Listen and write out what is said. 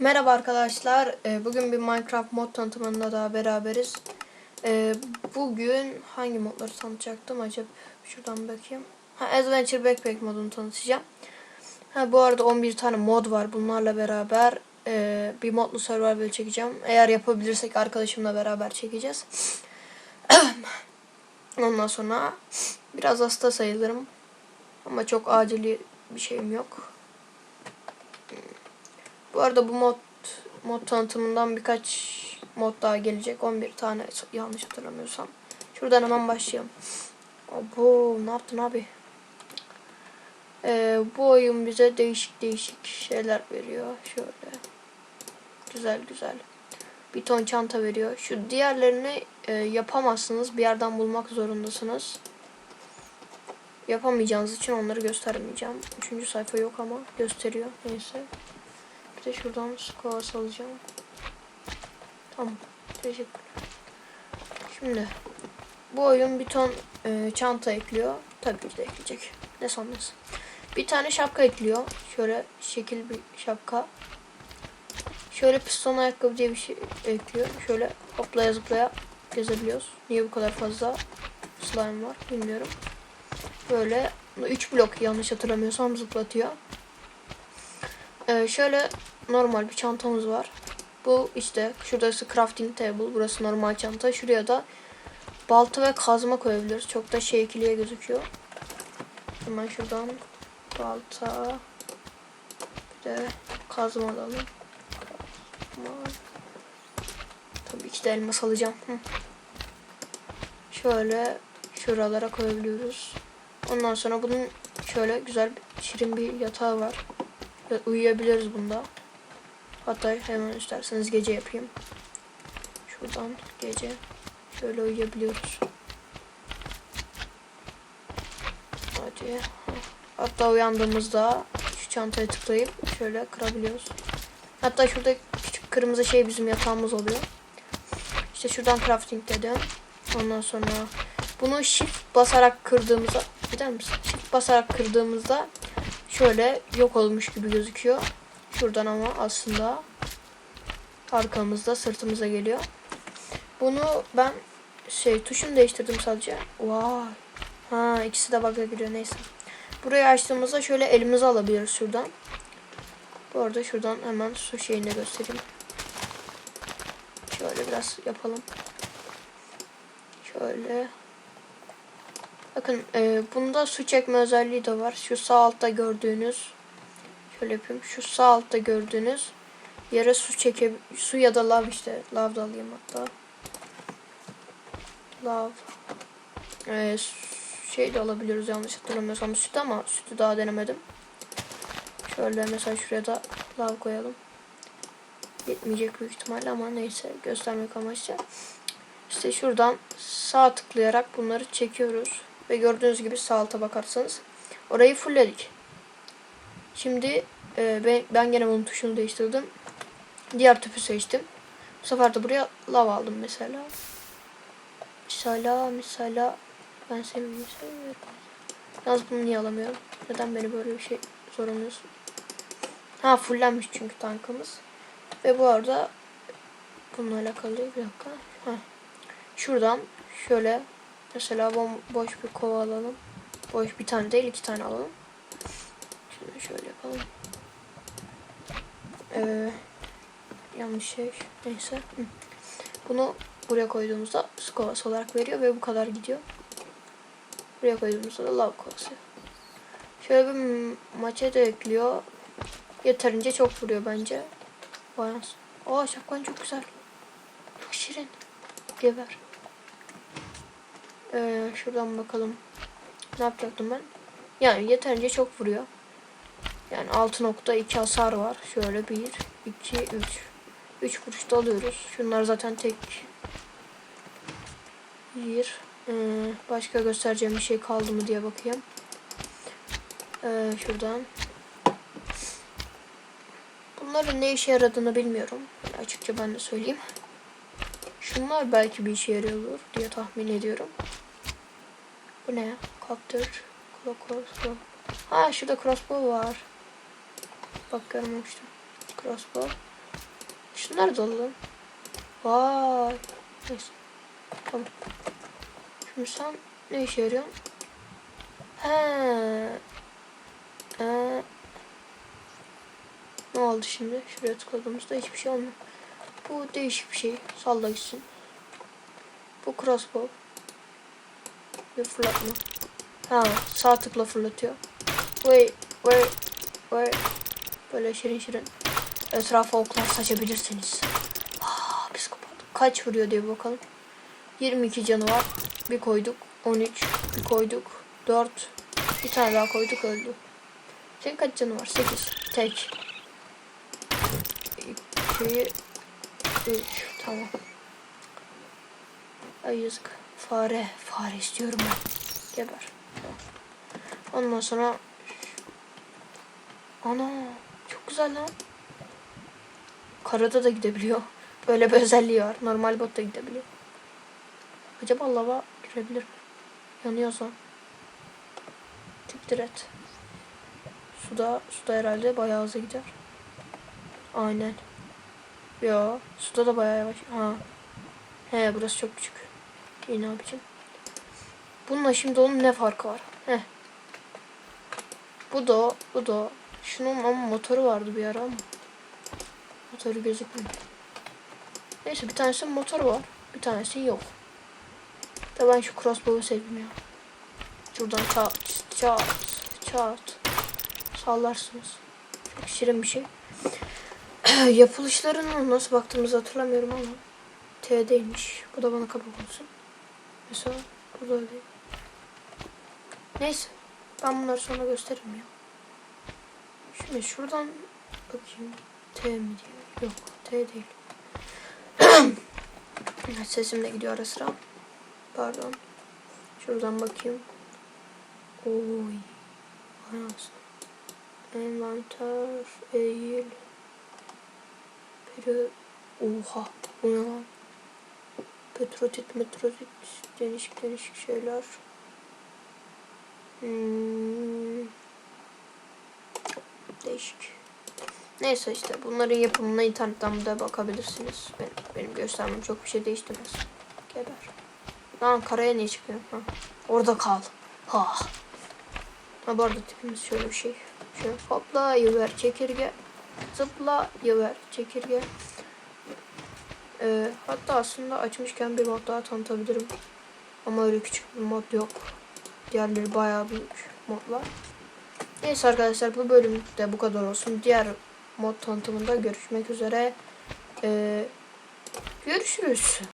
Merhaba arkadaşlar. Ee, Bugün bir Minecraft mod tanıtımında daha beraberiz. Ee, Bugün hangi modları tanıtacaktım acaba? Şuradan bakayım. Ha, Adventure Backpack modunu tanıtacağım. Ha, bu arada 11 tane mod var. Bunlarla beraber e, bir modlu survival çekeceğim. Eğer yapabilirsek arkadaşımla beraber çekeceğiz. Ondan sonra biraz hasta sayılırım. Ama çok acil bir şeyim yok. Bu arada bu mod mod tanıtımından birkaç mod daha gelecek. 11 tane yanlış hatırlamıyorsam. Şuradan hemen başlayalım. Bu ne yaptın abi? Ee, bu oyun bize değişik değişik şeyler veriyor. Şöyle. Güzel güzel. Bir ton çanta veriyor. Şu diğerlerini e, yapamazsınız. Bir yerden bulmak zorundasınız. Yapamayacağınız için onları göstermeyeceğim. Üçüncü sayfa yok ama gösteriyor. Neyse. Bir de şuradan skova salacağım. Tamam. Teşekkür. Şimdi bu oyun bir ton e, çanta ekliyor. Tabii ki de ekleyecek. Ne sanıyorsun? Bir tane şapka ekliyor. Şöyle şekil bir şapka. Şöyle piston ayakkabı diye bir şey ekliyor. Şöyle hoplaya zıplaya gezebiliyoruz. Niye bu kadar fazla slime var bilmiyorum. Böyle 3 blok yanlış hatırlamıyorsam zıplatıyor. Ee, şöyle normal bir çantamız var. Bu işte şurası crafting table. Burası normal çanta. Şuraya da balta ve kazma koyabiliriz. Çok da ikiliye gözüküyor. Hemen şuradan balta bir de kazma alalım. Kazma. Tabii ki de elmas alacağım. Hı. Şöyle şuralara koyabiliyoruz. Ondan sonra bunun şöyle güzel şirin bir yatağı var. Uyuyabiliriz bunda. Hatta hemen isterseniz gece yapayım. Şuradan gece şöyle uyuyabiliyoruz. Hadi. Hatta uyandığımızda şu çantaya tıklayıp şöyle kırabiliyoruz. Hatta şurada küçük kırmızı şey bizim yatağımız oluyor. İşte şuradan crafting dedim. Ondan sonra bunu shift basarak kırdığımızda gider misin? Shift basarak kırdığımızda şöyle yok olmuş gibi gözüküyor. Şuradan ama aslında arkamızda sırtımıza geliyor. Bunu ben şey tuşunu değiştirdim sadece. Vay. Ha ikisi de bug'a giriyor neyse. Burayı açtığımızda şöyle elimize alabiliriz şuradan. Bu arada şuradan hemen su şeyini göstereyim. Şöyle biraz yapalım. Şöyle. Bakın e, bunda su çekme özelliği de var. Şu sağ altta gördüğünüz şöyle yapayım. Şu sağ altta gördüğünüz yere su çeke su ya da lav işte lav da alayım hatta. Lav. E, şey de alabiliyoruz yanlış hatırlamıyorsam süt ama sütü daha denemedim. Şöyle mesela şuraya da lav koyalım. Yetmeyecek büyük ihtimalle ama neyse göstermek amaçlı. İşte şuradan sağ tıklayarak bunları çekiyoruz. Ve gördüğünüz gibi sağ alta bakarsanız orayı fullledik. Şimdi e, ben, ben gene bunun tuşunu değiştirdim. Diğer tüpü seçtim. Bu sefer de buraya lav aldım mesela. Mesela mesela ben seviyorum seviyorum. Yalnız bunu niye alamıyorum? Neden beni böyle bir şey soramıyorsun? Ha fullenmiş çünkü tankımız. Ve bu arada bununla alakalı bir dakika. Ha. Şuradan şöyle mesela bom boş bir kova alalım. Boş bir tane değil iki tane alalım. Şimdi şöyle yapalım. Ee, yanlış şey. Neyse. Bunu buraya koyduğumuzda su kovası olarak veriyor ve bu kadar gidiyor. Buraya koyduğumuzda da lav kovası. Şöyle bir maçe de ekliyor. Yeterince çok vuruyor bence. Vay Aa şapkan çok güzel. Çok şirin. Geber. Ee, şuradan bakalım. Ne yapacaktım ben? Yani yeterince çok vuruyor. Yani 6.2 hasar var. Şöyle 1, 2, 3. 3 vuruşta alıyoruz. Şunlar zaten tek. Bir. Ee, başka göstereceğim bir şey kaldı mı diye bakayım. Ee, şuradan. Bunların ne işe yaradığını bilmiyorum. Yani açıkça ben de söyleyeyim. Şunlar belki bir işe yarıyordur diye tahmin ediyorum. Bu ne? Copter. Crossbow. Ha şurada crossbow var. Bak görmemiştim. Crossbow. Şunları da alalım. Vay. Neyse. Tamam. Şimdi sen ne işe yarıyorsun? He. Ee, ne oldu şimdi? Şuraya tıkladığımızda hiçbir şey olmuyor. Bu değişik bir şey. Salla gitsin. Bu crossbow. Bir fırlatma. Ha sağ tıkla fırlatıyor. Vay vay vay. Böyle şirin şirin. Etrafa oklar saçabilirsiniz. Ah, psikopat. Kaç vuruyor diye bakalım. 22 canı var. Bir koyduk. 13. Bir koyduk. 4. Bir tane daha koyduk öldü. Senin kaç canı var? 8. Tek. 2. 3. Tamam. Ay yazık. Fare. Fare istiyorum ben. Geber. Ondan sonra Ana çok güzel lan. Karada da gidebiliyor. Böyle bir özelliği var. Normal bot da gidebiliyor. Acaba lava girebilir mi? Yanıyorsa. Tip diret. Suda, suda herhalde bayağı hızlı gider. Aynen. Yo, suda da bayağı yavaş. Ha. He, burası çok küçük. İyi ne yapacağım? Bununla şimdi onun ne farkı var? Heh. Bu da, bu da. Şunun ama motoru vardı bir ara ama. Motoru gözükmüyor. Neyse bir tanesinin motoru var. Bir tanesi yok. Da ben şu crossbow'u sevdim ya. Şuradan çat çat çat sallarsınız. Çok şirin bir şey. Yapılışlarına nasıl baktığımızı hatırlamıyorum ama T'deymiş. Bu da bana kapak olsun. Mesela burada öyle. Neyse. Ben bunları sonra gösteririm ya. Şimdi şuradan bakayım. T mi diyor? Yok. T değil. Sesim de gidiyor ara sıra. Pardon. Şuradan bakayım. Oy. Vay anasını. Envanter. Eğil. Peri. Oha. Bu ne lan? Petrotit, metrotit. Değişik değişik şeyler. Hmm. Değişik. Neyse işte bunların yapımına internetten de bakabilirsiniz. Benim, benim göstermem çok bir şey değiştirmez. Geber. Lan karaya niye çıkıyor? Ha. Orada kal. Ha. Ha bu arada tipimiz şöyle bir şey. Şöyle hopla yıver çekirge. Zıpla yıver çekirge. Ee, hatta aslında açmışken bir mod daha tanıtabilirim. Ama öyle küçük bir mod yok. Diğerleri bayağı büyük modlar. Neyse arkadaşlar bu bölümde bu kadar olsun. Diğer mod tanıtımında görüşmek üzere. Ee, görüşürüz.